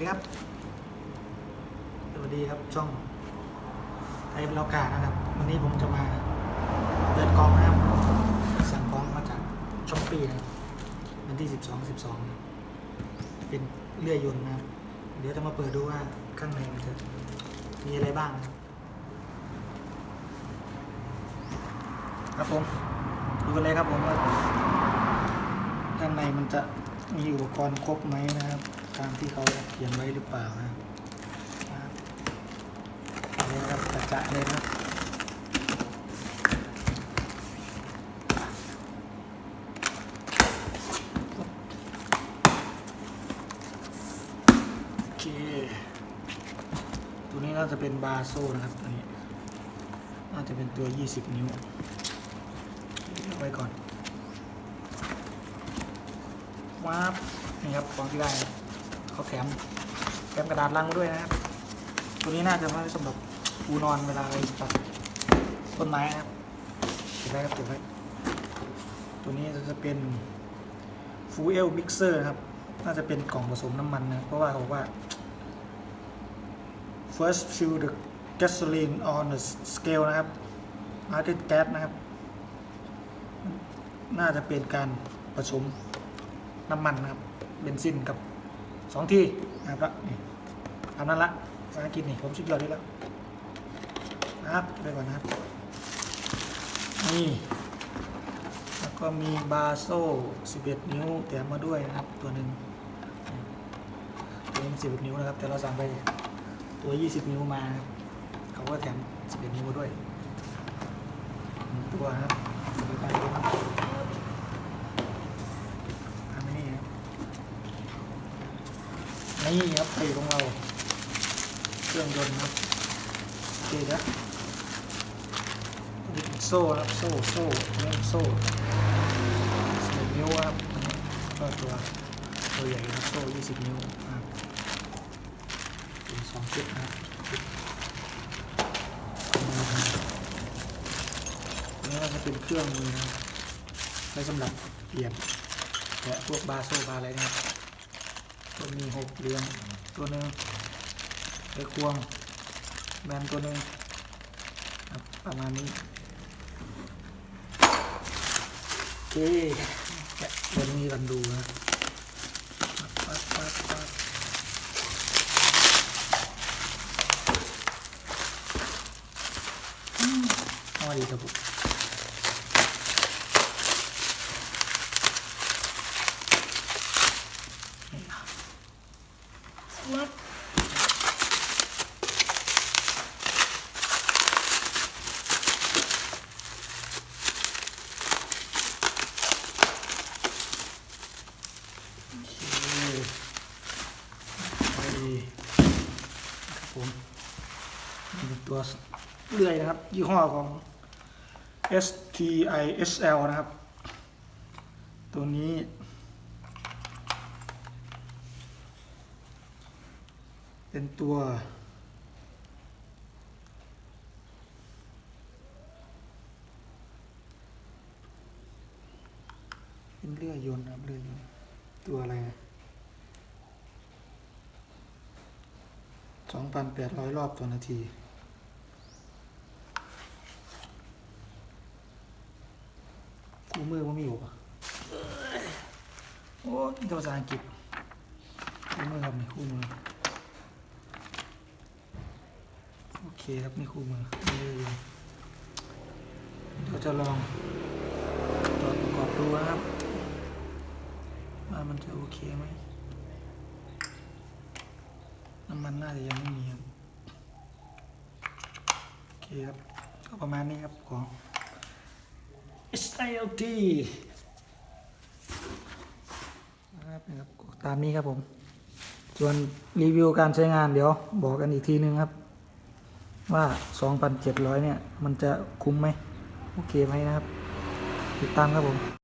ดีครับ สวัสดีครับช่องไทยบล็อกกานะครับ วันนี้ผมจะมาเดินกองนะครับ สั่งกองมาจากช้อปปี้นะครับวันที่ 12 12นะเป็นเลื่อยยนต์นะครับ เดี๋ยวจะมาเปิดดูว่าข้างในมันจะมีอะไรบ้างนะครับครับผมดูกันเลยครับผมว่าข้างในมันจะมีอุปกรณ์ครบไหมนะครับ ตามที่เขาเขียนไว้หรือเปล่านะครับนะครับเอาเลยครับกระจะเลยนะโอเค ตัวนี้น่าจะเป็นบาโซนะครับตัวนี้ น่าจะเป็นตัว 20 นิ้วเอาไว้ก่อนว้าบนี่ครับของที่ได้ เขาแถมแถมกระดาษลังมาด้วยนะครับ ตัวนี้น่าจะไว้สำหรับปูนอนเวลาเราตัดต้นไม้นะครับเก็บไว้ครับเก็บไว้ตัวนี้จะเป็นฟูเอลมิกเซอร์ครับ น่าจะเป็นกล่องผสมน้ำมันนะ เพราะว่าเขาบอกว่า first fill the gasoline on the scale นะครับ market gas นะครับ น่าจะเป็นการผสมน้ำมันนะครับ เบนซินกับ สองทีนะครับละนี่ทำนั้นละภาษาอังกฤษนี่ผมชิดยอดด้แล้วนะครับไปก่อนนะครับนี่แล้วก็มีบาโซ่11 นิ้วแถมมาด้วยนะครับ ตัวหนึ่งตัวนี้11นิ้วนะครับ แต่เราสั่งไปตัว 20 นิ้วมาครับเขาก็แถม 11 นิ้วมาด้วยตัวนะครับดูไปดูครับทำไม่นี่ครับ นี่ครับไปของเรา เครื่องยนต์ครับโอเคนะนี่เป็นโซ่ครับโซ่โซ่เรื่องโซ่สิบนิ้วครับก็ตัวตัวใหญ่ครับโซ่ยี่สิบนิ้วนะครับเป็นสองชุดนะครับนนี้ก็จะเป็นเครื่องมือนะครับไว้สำหรับเปลี่ยนแกะพวกบาโซ่บาอะไรนะครับ ตัวมีหกเหลี่ยมตัวหนึ่งไอ้ควงแบนตัวหนึ่งประมาณนี้โอเคแกะตัวนี้กันดูนะปั๊บปั๊บปั๊บอืมเอดีครับผมนี่ครับปั๊บ โอเคไปครับผมนี่เป็น ตัวเลื่อยนะครับ ยี่ห้อของ STISL นะครับ ตัวนี้เป็นตัวเป็นเลื่อยยนต์นะครับเลื่อยยนต์ตัวอะไรสองพันแปดร้อยรอบต่อนาที มือว่ามีอยู่ปะเอ้ยโอ้ยภาษาอังกฤษคู่มือครับนี่คู่มือ โอเคครับนี่คู่มือเลยเดี๋ยวจะลองตรวจประกอบดูนะครับ ว่ามันจะโอเคไหมน้ำมันน่าจะยังไม่มีครับ โอเคครับ ก็ประมาณนี้ครับของ SILT นะครับนะครับตามนี้ครับผม ส่วนรีวิวการใช้งานเดี๋ยวบอกกันอีกทีนึงครับ ว่า 2,700 เนี่ย มันจะคุ้มไหม โอเคไหมนะครับ ติดตามครับผม